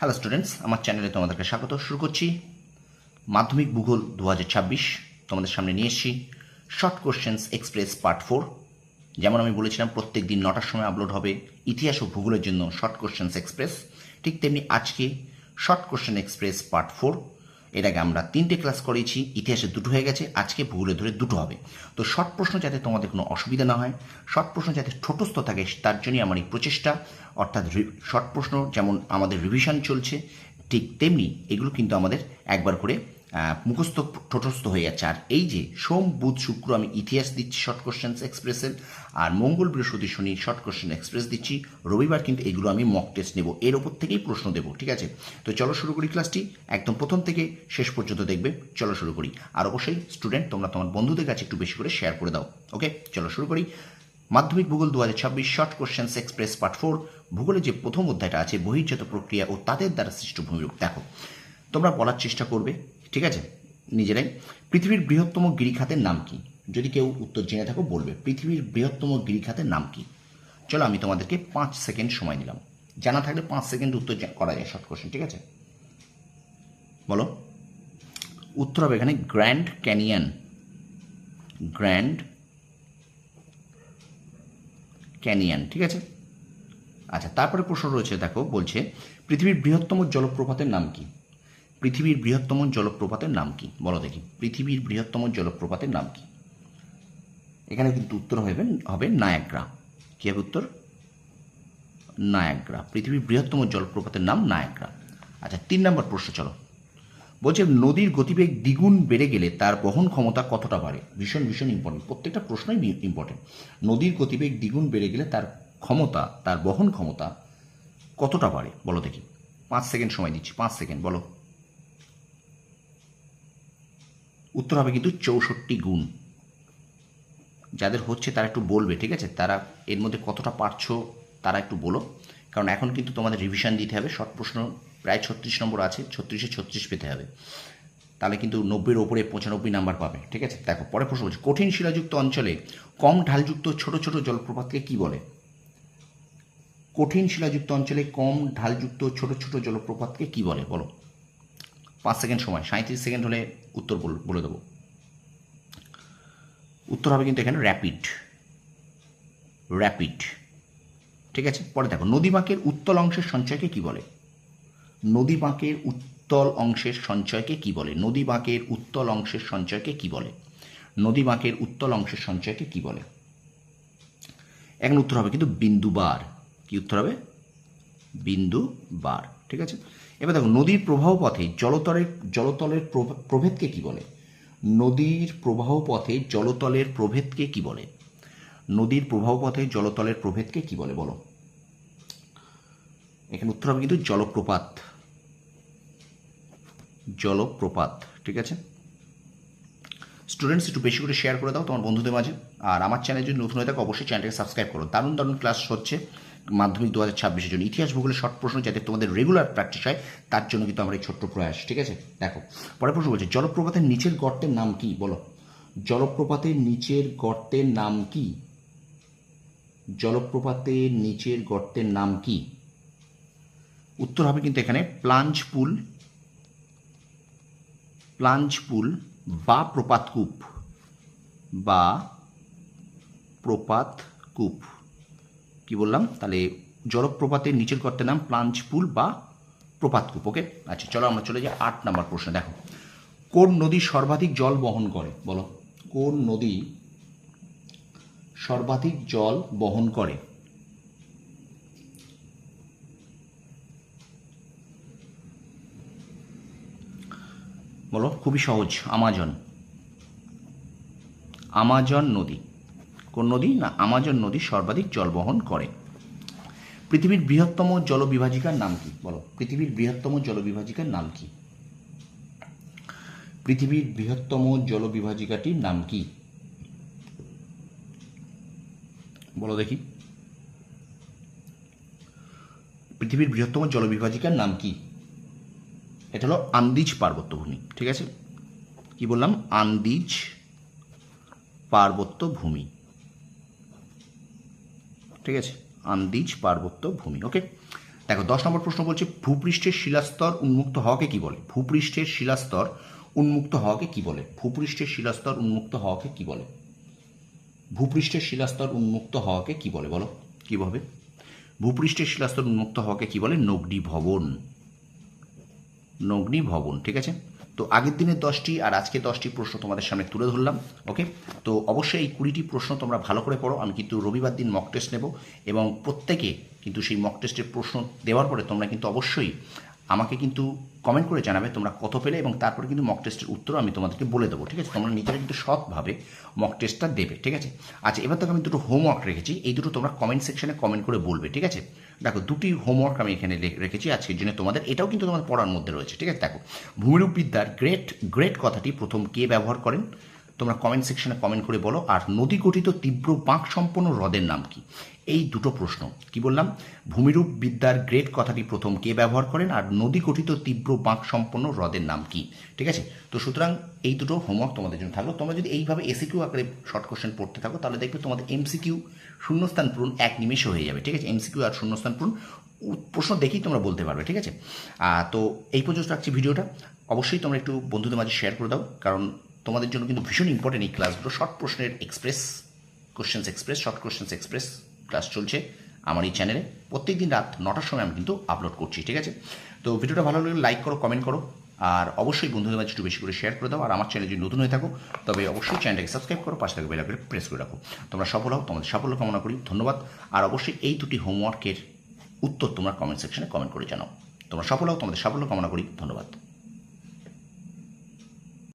Hello students আমার চ্যানেলে তোমাদেরকে স্বাগত। শুরু করছি। মাধ্যমিক ভূগোল দু হাজার ছাব্বিশ। তোমাদের সামনে নিয়ে এসেছি short questions express part four যেমন আমি বলেছিলাম, প্রত্যেক দিন নটার সময় আপলোড হবে ইতিহাস ও ভূগোলের জন্য শর্ট কোশ্চেন্স এক্সপ্রেস ঠিক তেমনি আজকে short question express part four এর আগে আমরা তিনটে ক্লাস করেছি, ইতিহাসে দুটো হয়ে গেছে, আজকে ভূগোলে ধরে দুটো হবে। তো শর্ট প্রশ্ন যাতে তোমাদের কোনো অসুবিধা না হয় শর্ট প্রশ্ন যাতে ঠোঁটস্থ থাকে, তার জন্যই আমার এই প্রচেষ্টা, অর্থাৎ শর্ট প্রশ্ন, যেমন আমাদের রিভিশন চলছে, ঠিক তেমনি এগুলো কিন্তু আমাদের একবার করে মুখস্থ ঠোঁটস্থ হয়ে যাচ্ছে। আর এই যে সোম, বুধ, শুক্র, আমি ইতিহাস দিচ্ছি শর্ট কোশ্চেন্স এক্সপ্রেসের আর মঙ্গল, বৃহস্পতি, শনি শর্ট কোশ্চেন এক্সপ্রেস দিচ্ছি। রবিবার কিন্তু এগুলো আমি মক টেস্ট নেব। এর ওপর থেকেই প্রশ্ন দেবো, ঠিক আছে? তো চলো শুরু করি ক্লাসটি একদম প্রথম থেকে শেষ পর্যন্ত দেখবে। চলো শুরু করি। আর অবশ্যই স্টুডেন্ট তোমরা তোমার বন্ধুদের কাছে একটু বেশি করে শেয়ার করে দাও ওকে চলো শুরু করি। মাধ্যমিক ভূগোল দু হাজার ছাব্বিশ short questions express part four ভূগোলে যে প্রথম অধ্যায়টা আছে, বহির্জাত প্রক্রিয়া ও তাদের দ্বারা সৃষ্ট ভূমিরূপ। দেখো, তোমরা বলার চেষ্টা করবে ঠিক আছে? নিজেরাই। পৃথিবীর বৃহত্তম গিরিখাতের নাম কি? যদি কেউ উত্তর জেনে থাকো, বলবে, পৃথিবীর বৃহত্তম গিরিখাতের নাম কি? চলো, আমি তোমাদেরকে পাঁচ সেকেন্ড সময় নিলাম। জানা থাকলে পাঁচ সেকেন্ড উত্তর করা যায় শর্ট কোশ্চেন ঠিক আছে? বলো। উত্তর হবে এখানে গ্র্যান্ড ক্যানিয়ন গ্র্যান্ড ক্যানিয়ন ঠিক আছে? আচ্ছা তারপরে প্রশ্ন রয়েছে, দেখো, বলছে, পৃথিবীর বৃহত্তম জলপ্রপাতের নাম কি? পৃথিবীর বৃহত্তম জলপ্রপাতের নাম কি? বলো দেখি। পৃথিবীর বৃহত্তম জলপ্রপাতের নাম কি? এখানে কিন্তু উত্তর হবে হবে নায়াগ্রা। কি হবে উত্তর? নায়াগ্রা। পৃথিবীর বৃহত্তম জলপ্রপাতের নাম নায়াগ্রা। আচ্ছা তিন নম্বর প্রশ্ন, চলো। বলছে, নদীর গতিবেগ দ্বিগুণ বেড়ে গেলে তার বহন ক্ষমতা কতটা বাড়ে? ভীষণ ভীষণ ইম্পর্টেন্ট প্রত্যেকটা প্রশ্নই ইম্পর্টেন্ট নদীর গতিবেগ দ্বিগুণ বেড়ে গেলে তার ক্ষমতা, তার বহন ক্ষমতা কতটা বাড়ে? বলো দেখি। পাঁচ সেকেন্ড সময় দিচ্ছি, পাঁচ সেকেন্ড, বলো। উত্তর হবে কিন্তু চৌষট্টি গুণ। যাদের হচ্ছে তারা একটু বলবে, ঠিক আছে? তারা এর মধ্যে কতটা পারছ তারা একটু বলো। কারণ এখন কিন্তু তোমাদের রিভিশন দিতে হবে। শর্ট প্রশ্ন প্রায় ছত্রিশ নম্বর আছে, ছত্রিশে ছত্রিশ পেতে হবে। তাহলে কিন্তু নব্বইয়ের ওপরে পঁচানব্বই নাম্বার পাবে, ঠিক আছে? দেখো পরে প্রশ্ন বলছে, কঠিন শিলাযুক্ত অঞ্চলে কম ঢালযুক্ত ছোট ছোট জলপ্রপাতকে কি বলে? কঠিন শিলাযুক্ত অঞ্চলে কম ঢালযুক্ত ছোট ছোট জলপ্রপাতকে কি বলে? বলো। পাঁচ সেকেন্ড সময় সাঁত্রিশ সেকেন্ড হলে উত্তর বল- দেবো। উত্তর হবে কিন্তু এখানে র্যাপিড র্যাপিড ঠিক আছে? পরে দেখো, নদী বাঁকের উত্তল অংশের সঞ্চয়কে কি বলে? নদী বাঁকের উত্তল অংশের সঞ্চয়কে কি বলে? নদী বাঁকের উত্তল অংশের সঞ্চয়কে কি বলে? নদী বাঁকের উত্তল অংশের সঞ্চয়কে কি বলে? এখন উত্তর হবে কিন্তু বিন্দুবার। কি উত্তর হবে? বিন্দু বার ঠিক আছে? এবার দেখো, নদীর প্রবাহ পথে জলতলের জলতলের প্রভ- প্রভেদকে কি বলে? নদীর প্রবাহ পথে জলতলের প্রভেদকে কি বলে? নদীর প্রবাহ পথে জলতলের প্রভেদকে কি বলে? বলো। এখানে উত্তর হবে কিন্তু জলপ্রপাত। জলপ্রপাত, ঠিক আছে? স্টুডেন্টস একটু বেশি করে শেয়ার করে দাও তোমার বন্ধুদের মাঝে। আর আমার চ্যানেল যদি নতুন হয়ে থাকে, অবশ্যই চ্যানেলটাকে সাবস্ক্রাইব করো। দারুণ দারুণ ক্লাস হচ্ছে। মাধ্যমিক দু হাজার ছাব্বিশের জন্য ইতিহাস ভূগোলের শর্ট প্রশ্ন যাতে তোমাদের রেগুলার প্র্যাকটিস হয়, তার জন্য কিন্তু আমার এই ছোট্ট প্রয়াস, ঠিক আছে? দেখো, পরের প্রশ্ন বলছে, জলপ্রপাতের নিচের গর্তের নাম কি? বলো। জলপ্রপাতের নিচের গর্তের নাম কি? জলপ্রপাতের নিচের গর্তের নাম কি? উত্তর হবে কিন্তু এখানে প্লাঞ্জ পুল প্লাঞ্জ পুল বা প্রপাতকূপ বা প্রপাতকূপ। কি বললাম? তাহলে জলপ্রপাতের নিচের গর্তের নাম প্লাঞ্জ পুল বা প্রপাতকূপ ওকে আচ্ছা চলো আমরা চলে যাই আট নম্বর প্রশ্ন, দেখো। কোন নদী সর্বাধিক জল বহন করে? বলো। কোন নদী সর্বাধিক জল বহন করে? বলো, খুবই সহজ। আমাজন। আমাজন নদী। কোন নদী না আমাজন নদী সর্বাধিক জল বহন করে? পৃথিবীর বৃহত্তম জলবিভাজিকার নাম কি? বলো। পৃথিবীর বৃহত্তম জলবিভাজিকার নাম কি? পৃথিবীর বৃহত্তম জলবিভাজিকাটির নাম কি? বলো দেখি। পৃথিবীর বৃহত্তম জলবিভাজিকার নাম কি? এটা হলো আন্দিজ পার্বত্যভূমি, ঠিক আছে? কি বললাম? আন্দিজ পার্বত্য ভূমি ঠিক আছে? আন্দিজ পার্বত্য ভূমি ওকে দেখো, দশ নম্বর প্রশ্ন বলছে, ভূপৃষ্ঠের শিলাস্তর উন্মুক্ত হওয়াকে কি বলে? ভূপৃষ্ঠের শিলাস্তর উন্মুক্ত হওয়াকে কি বলে? ভূপৃষ্ঠের শিলাস্তর উন্মুক্ত হওয়াকে কি বলে? ভূপৃষ্ঠের শিলাস্তর উন্মুক্ত হওয়াকে কি বলে বলো? কীভাবে? ভূপৃষ্ঠের শিলাস্তর উন্মুক্ত হওয়াকে কি বলে? নগ্নি ভবন। নগ্নি ভবন, ঠিক আছে? তো আগের দিনে দশটি আর আজকে দশটি প্রশ্ন তোমাদের সামনে তুলে ধরলাম ওকে তো অবশ্যই এই কুড়িটি প্রশ্ন তোমরা ভালো করে পড়ো, আমি কিন্তু রবিবার দিন মক টেস্ট নেব এবং প্রত্যেকে কিন্তু সেই মক টেস্টের প্রশ্ন দেওয়ার পরে তোমরা কিন্তু অবশ্যই আমাকে কিন্তু কমেন্ট করে জানাবে তোমরা কত পেলে এবং তারপরে কিন্তু মক টেস্টের উত্তর আমি তোমাদেরকে বলে দেবো, ঠিক আছে? তোমরা নিজেরা কিন্তু সৎভাবে মক টেস্টটা দেবে, ঠিক আছে? আচ্ছা এবার থেকে আমি দুটো হোমওয়ার্ক রেখেছি, এই দুটো তোমরা কমেন্ট সেকশনে কমেন্ট করে বলবে, ঠিক আছে? দেখো, দুটি হোমওয়ার্ক আমি এখানে রেখেছি আজকের জন্য তোমাদের, এটাও কিন্তু তোমাদের পড়ার মধ্যে রয়েছে, ঠিক আছে? দেখো ভূমিরূপ বিদ্যার গ্রেট গ্রেট কথাটি প্রথম কে ব্যবহার করেন? তোমরা কমেন্ট সেকশনে কমেন্ট করে বলো, আর নদী গঠিত তীব্র বাঁক সম্পন্ন হ্রদের নাম কি? এই দুটো প্রশ্ন, কি বললাম? ভূমিরূপ বিদ্যার গ্রেট কথাটি প্রথম কে ব্যবহার করেন, আর নদী গঠিত তীব্র বাঁক সম্পন্ন হ্রদের নাম কি? ঠিক আছে? তো সুতরাং এই দুটো হোমওয়ার্ক তোমাদের জন্য থাকল। তোমরা যদি এইভাবে এসিকিউ আকারে শর্ট কোশ্চেন পড়তে থাকো, তাহলে দেখবে তোমাদের এমসিকিউ শূন্যস্থান পূরণ এক নিমেষে হয়ে যাবে। ঠিক আছে? এমসিকিউ আর শূন্যস্থান পূরণ প্রশ্ন দেখেই তোমরা বলতে পারবে। ঠিক আছে? তো এই পর্যন্ত রাখছি ভিডিওটা। অবশ্যই তোমরা একটু বন্ধুদের মাঝে শেয়ার করে দাও, কারণ তোমাদের জন্য কিন্তু ভীষণ ইম্পর্টেন্ট এই ক্লাসগুলো শর্ট প্রশ্নের express questions express short questions express class চলছে আমার এই চ্যানেলে প্রত্যেকদিন রাত নটার সময় আমি কিন্তু আপলোড করছি, ঠিক আছে? তো ভিডিওটা ভালো লাগলে লাইক করো কমেন্ট করো, আর অবশ্যই বন্ধুদের মাঝে একটু বেশি করে শেয়ার করে দাও। আর আমার চ্যানেল যদি নতুন হয়ে থাকো, তবে অবশ্যই চ্যানেলটাকে সাবস্ক্রাইব করো, পাশে থাকা বেলা করে প্রেস করে রাখো। তোমরা সফল হও, তোমাদের সাফল্য কামনা করি, ধন্যবাদ। আর অবশ্যই এই দুটি হোমওয়ার্কের উত্তর তোমরা কমেন্ট সেকশনে কমেন্ট করে জানাও। তোমরা সফল হও, তোমাদের সাফল্য কামনা করি, ধন্যবাদ।